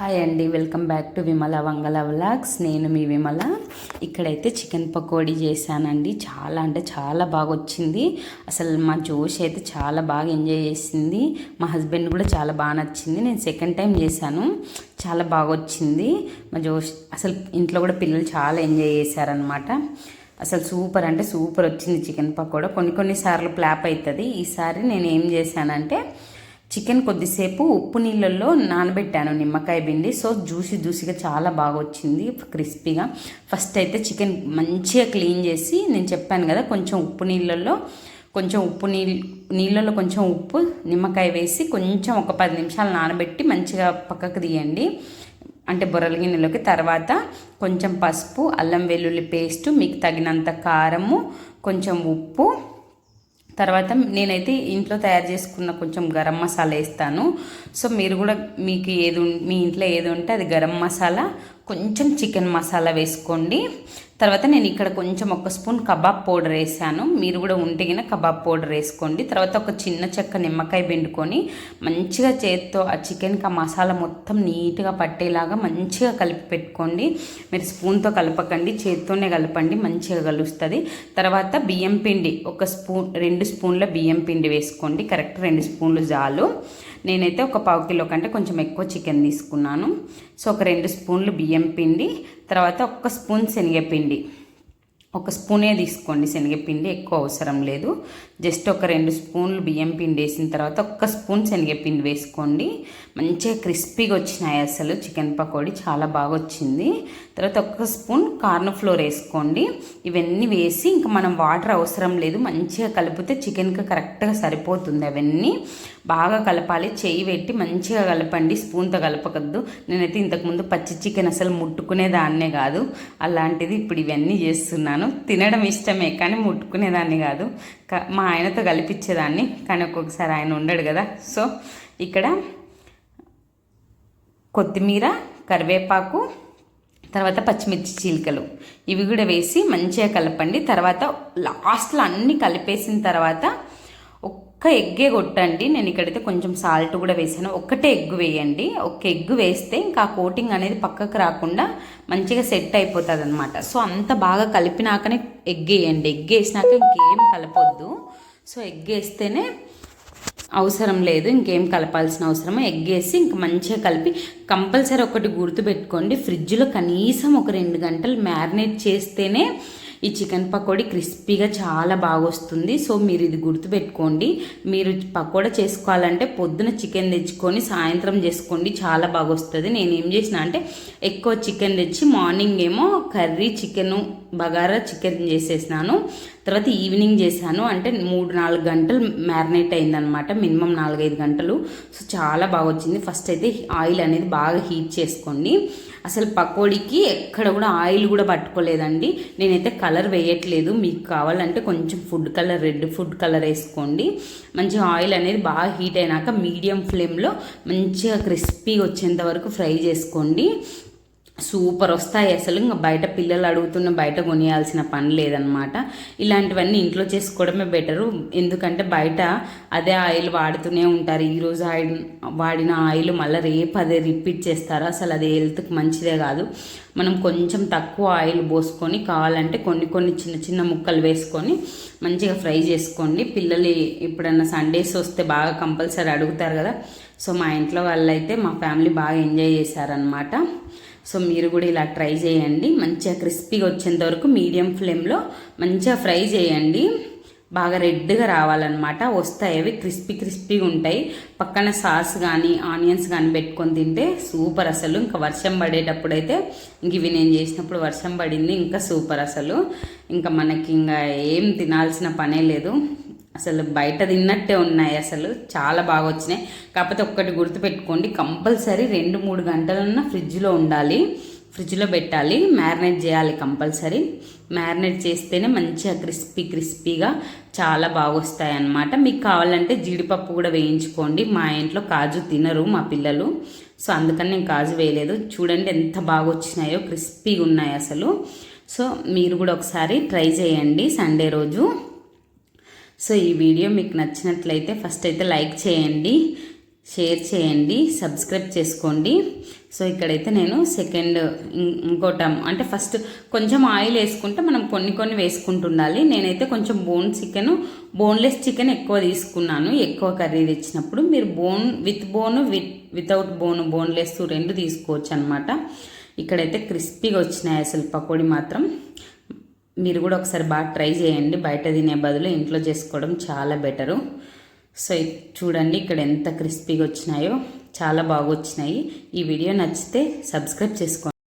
Hi అండి welcome back to Vimala Vangala vlogs. నేను మీ విమల. ఇక్కడైతే చికెన్ పకోడీ చేశానండి. చాలా అంటే చాలా బాగా వచ్చింది అసలు మా జోష్ అయితే చాలా బాగా ఎంజాయ్ చేసింది. మా హస్బెండ్ కూడా చాలా బాగా నచ్చింది. నేను సెకండ్ టైం చేశాను. చాలా బాగా వచ్చింది మా జోష్ అసలు ఇంట్లో కూడా పిల్లలు చాలా ఎంజాయ్ చేశారనమాట అసలు సూపర్ అంటే సూపర్ వచ్చింది చికెన్ పకోడా. కొన్ని కొన్నిసార్లు ప్లాప్ అవుతుంది ఈసారి నేను ఏం చేశానంటే చికెన్ కొద్దిసేపు ఉప్పు నీళ్ళల్లో నానబెట్టాను నిమ్మకాయ పిండి. సో జ్యూసీ జ్యూసీగా చాలా బాగా వచ్చింది క్రిస్పీగా. ఫస్ట్ అయితే చికెన్ మంచిగా క్లీన్ చేసి నేను చెప్పాను కదా కొంచెం ఉప్పు నీళ్ళల్లో కొంచెం ఉప్పు నీళ్ళు నీళ్ళలో కొంచెం ఉప్పు నిమ్మకాయ వేసి కొంచెం ఒక పది నిమిషాలు నానబెట్టి మంచిగా పక్కకు తీయండి. అంటే బొరల గిన్నెలోకి. తర్వాత కొంచెం పసుపు అల్లం వెల్లుల్లి పేస్టు మీకు తగినంత కారము కొంచెం ఉప్పు తర్వాత నేనైతే ఇంట్లో తయారు చేసుకున్న కొంచెం గరం మసాలా వేస్తాను. సో మీరు కూడా మీకు ఏది మీ ఇంట్లో ఏది ఉంటే అది గరం మసాలా కొంచెం చికెన్ మసాలా వేసుకోండి. తర్వాత నేను ఇక్కడ కొంచెం ఒక స్పూన్ కబాబ్ పౌడర్ వేసాను. మీరు కూడా ఉంటేగిన కబాబ్ పౌడర్ వేసుకోండి. తర్వాత ఒక చిన్న చెక్క నిమ్మకాయ పిండుకొని మంచిగా చేత్తో ఆ చికెన్కి ఆ మసాలా మొత్తం నీట్గా పట్టేలాగా మంచిగా కలిపి పెట్టుకోండి. మీరు స్పూన్తో కలపకండి చేత్తోనే కలపండి మంచిగా కలుస్తుంది. తర్వాత బియ్యం పిండి ఒక స్పూన్ రెండు స్పూన్ల బియ్యం పిండి వేసుకోండి. కరెక్ట్ రెండు స్పూన్లు జాలు. నేనైతే ఒక పావు కిలో కంటే కొంచెం ఎక్కువ చికెన్ తీసుకున్నాను. సో ఒక రెండు స్పూన్లు బియ్యం పిండి తర్వాత ఒక్క స్పూన్ శనగపిండి. ఒక స్పూనే తీసుకోండి శనగపిండి ఎక్కువ అవసరం లేదు. జస్ట్ ఒక రెండు స్పూన్లు బియ్యం పిండి వేసిన తర్వాత ఒక్క స్పూన్ శనగపిండి వేసుకోండి. మంచిగా క్రిస్పీగా వచ్చినాయి అసలు చికెన్ పకోడీ చాలా బాగా వచ్చింది. తర్వాత ఒక్క స్పూన్ కార్న్ ఫ్లోర్ వేసుకోండి. ఇవన్నీ వేసి ఇంకా మనం వాటర్ అవసరం లేదు మంచిగా కలిపితే చికెన్కి కరెక్ట్గా సరిపోతుంది అవన్నీ. బాగా కలపాలి. చేయి పెట్టి మంచిగా కలపండి. స్పూన్తో కలపకద్దు. నేనైతే ఇంతకుముందు పచ్చి చికెన్ అసలు ముట్టుకునేదాన్నే కాదు. అలాంటిది ఇప్పుడు ఇవన్నీ చేస్తున్నాను. తినడం ఇష్టమే కానీ ముట్టుకునేదాన్ని కాదు. మా ఆయనతో కలిపించేదాన్ని కానీ ఒక్కొక్కసారి ఆయన ఉండడు కదా. సో ఇక్కడ కొత్తిమీర కరివేపాకు తర్వాత పచ్చిమిర్చి చీలికలు. ఇవి కూడా వేసి మంచిగా కలపండి. తర్వాత లాస్ట్లో అన్నీ కలిపేసిన తర్వాత ఒక్క ఎగ్గే కొట్టండి. నేను ఇక్కడైతే కొంచెం సాల్ట్ కూడా వేసాను. ఒక్కటే ఎగ్ వేయండి. ఒక ఎగ్ వేస్తే ఇంకా కోటింగ్ అనేది పక్కకు రాకుండా మంచిగా సెట్ అయిపోతుంది అనమాట సో అంత బాగా కలిపినాకనే ఎగ్ వేయండి. ఎగ్ వేసినాక ఇంకేం కలపొద్దు. సో ఎగ్ వేస్తేనే అవసరం లేదు. ఇంకేం కలపాల్సిన అవసరం ఎగ్ వేసి ఇంక మంచిగా కలిపి కంపల్సరీ ఒకటి గుర్తుపెట్టుకోండి. ఫ్రిడ్జ్లో కనీసం ఒక రెండు గంటలు మ్యారినేట్ చేస్తేనే ఈ చికెన్ పకోడీ క్రిస్పీగా చాలా బాగా వస్తుంది సో మీరు ఇది గుర్తుపెట్టుకోండి. మీరు పకోడా చేసుకోవాలంటే పొద్దున చికెన్ తెచ్చుకొని సాయంత్రం చేసుకోండి. చాలా బాగా వస్తుంది నేను ఏం చేసిన అంటే ఎక్కువ చికెన్ తెచ్చి మార్నింగ్ ఏమో కర్రీ చికెను బగారా చికెన్ చేసేసినాను. తర్వాత ఈవినింగ్ చేశాను. అంటే మూడు నాలుగు గంటలు మ్యారినేట్ అయిందనమాట. మినిమం నాలుగైదు గంటలు. సో చాలా బాగా వచ్చింది ఫస్ట్ అయితే ఆయిల్ అనేది బాగా హీట్ చేసుకోండి. అసలు పకోడీకి ఎక్కడ కూడా ఆయిల్ కూడా పట్టుకోలేదండి. నేనైతే కలర్ వేయట్లేదు. మీకు కావాలంటే కొంచెం food colour red food colour వేసుకోండి. మంచిగా ఆయిల్ అనేది బాగా హీట్ అయినాక మీడియం ఫ్లేమ్లో మంచిగా క్రిస్పీ వచ్చేంత వరకు ఫ్రై చేసుకోండి. సూపర్ వస్తాయి. అసలు ఇంకా బయట పిల్లలు అడుగుతున్న బయట కొనియాల్సిన పని లేదనమాట ఇలాంటివన్నీ ఇంట్లో చేసుకోవడమే బెటరు ఎందుకంటే బయట అదే ఆయిల్ వాడుతూనే ఉంటారు. ఈరోజు ఆయిల్ వాడిన ఆయిల్ మళ్ళీ రేపు అదే రిపీట్ చేస్తారు. అసలు అది హెల్త్కి మంచిదే కాదు. మనం కొంచెం తక్కువ ఆయిల్ పోసుకొని కావాలంటే కొన్ని కొన్ని చిన్న చిన్న ముక్కలు వేసుకొని మంచిగా ఫ్రై చేసుకోండి. పిల్లలు ఎప్పుడన్నా సండేస్ వస్తే బాగా కంపల్సరీ అడుగుతారు కదా. సో మా ఇంట్లో వాళ్ళైతే మా ఫ్యామిలీ బాగా ఎంజాయ్ చేశారనమాట సో మీరు కూడా ఇలా ట్రై చేయండి. మంచిగా క్రిస్పీగా వచ్చేంత వరకు మీడియం ఫ్లేమ్లో మంచిగా ఫ్రై చేయండి. బాగా రెడ్గా రావాలన్నమాట. వస్తాయి అవి క్రిస్పీ క్రిస్పీగా ఉంటాయి. పక్కన సాస్ కానీ ఆనియన్స్ కానీ పెట్టుకొని తింటే సూపర్ అసలు. ఇంకా వర్షం పడేటప్పుడు అయితే ఇంక ఇవి నేను చేసినప్పుడు వర్షం పడింది ఇంకా సూపర్ అసలు. ఇంకా మనకి ఇంకా ఏం తినాల్సిన పనే లేదు. అసలు బయట తిన్నట్టే ఉన్నాయి అసలు చాలా బాగా వచ్చినాయి. కాకపోతే ఒక్కటి గుర్తుపెట్టుకోండి కంపల్సరీ రెండు మూడు గంటలన్నా ఫ్రిడ్జ్లో ఉండాలి. ఫ్రిడ్జ్లో పెట్టాలి మ్యారినేట్ చేయాలి కంపల్సరీ. మ్యారినేట్ చేస్తేనే మంచిగా క్రిస్పీ క్రిస్పీగా చాలా బాగా వస్తాయి అన్నమాట. మీకు కావాలంటే జీడిపప్పు కూడా వేయించుకోండి. మా ఇంట్లో కాజు తినరు మా పిల్లలు. సో అందుకని నేను కాజు వేయలేదు. చూడండి ఎంత బాగా వచ్చినాయో క్రిస్పీగా ఉన్నాయి అసలు. సో మీరు కూడా ఒకసారి ట్రై చేయండి సండే రోజు. సో ఈ వీడియో మీకు నచ్చినట్లయితే ఫస్ట్ అయితే లైక్ చేయండి షేర్ చేయండి సబ్స్క్రైబ్ చేసుకోండి. సో ఇక్కడైతే నేను సెకండ్ ఇం- ఇంకోట అంటే ఫస్ట్ కొంచెం ఆయిల్ వేసుకుంటే మనం కొన్ని కొన్ని వేసుకుంటుండాలి. నేనైతే కొంచెం బోన్ చికెన్ బోన్లెస్ చికెన్ ఎక్కువ తీసుకున్నాను. ఎక్కువ కర్రీ తెచ్చినప్పుడు మీరు bone with bone with without bone boneless రెండు తీసుకోవచ్చు అనమాట ఇక్కడైతే క్రిస్పీగా వచ్చినాయి అసలు పకోడీ మాత్రం. మీరు కూడా ఒకసారి బాగా ట్రై చేయండి. బయట తినే బదులు ఇంట్లో చేసుకోవడం చాలా బెటరు. సో చూడండి ఇక్కడ ఎంత క్రిస్పీగా వచ్చినాయో. చాలా బాగా వచ్చినాయి. ఈ వీడియో నచ్చితే సబ్స్క్రైబ్ చేసుకోండి.